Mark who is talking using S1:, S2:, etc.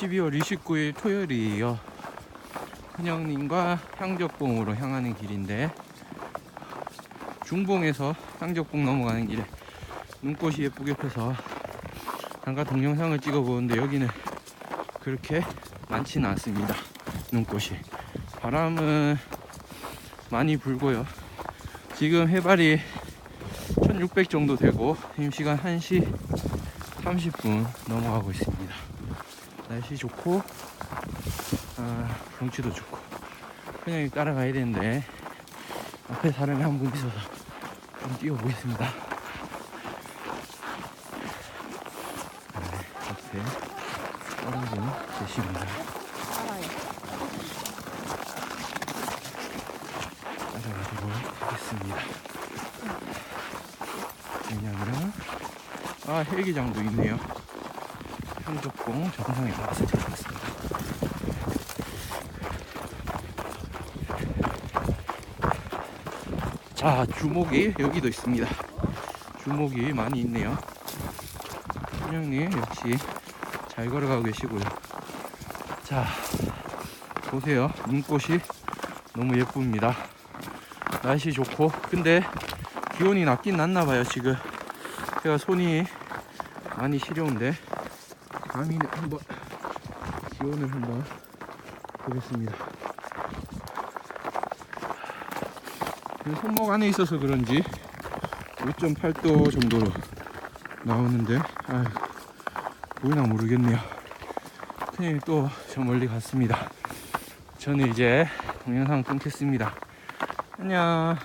S1: 12월 29일 토요일이에요. 큰형님과 향적봉으로 향하는 길인데 중봉에서 향적봉 넘어가는 길에 눈꽃이 예쁘게 펴서 잠깐 동영상을 찍어보는데 여기는 그렇게 많지는 않습니다. 눈꽃이 바람은 많이 불고요. 지금 해발이 1600 정도 되고 지금 시간 1시 30분 넘어가고 있습니다. 날씨 좋고 아, 경치도 좋고 그냥 따라가야 되는데 앞에 사람이 한 분 있어서 좀 뛰어보겠습니다. 네, 앞에 계십니다.
S2: 알아요.
S1: 따라가도록 하겠습니다. 그냥이랑 아 헬기장도 있네요. 향적봉 정상에 가서 찾아봤습니다. 자 주목이 여기도 있습니다. 주목이 많이 있네요. 훈영님 역시 잘 걸어가고 계시고요. 자 보세요 눈꽃이 너무 예쁩니다. 날씨 좋고 근데 기온이 낮긴 낮나 봐요 지금 제가 손이 많이 시려운데 감히 한번 기온을 한번 보겠습니다. 이 손목 안에 있어서 그런지 5.8도 정도로 나오는데 아유 보이나 모르겠네요. 큰일 또 저 멀리 갔습니다. 저는 이제 동영상 끊겠습니다. 안녕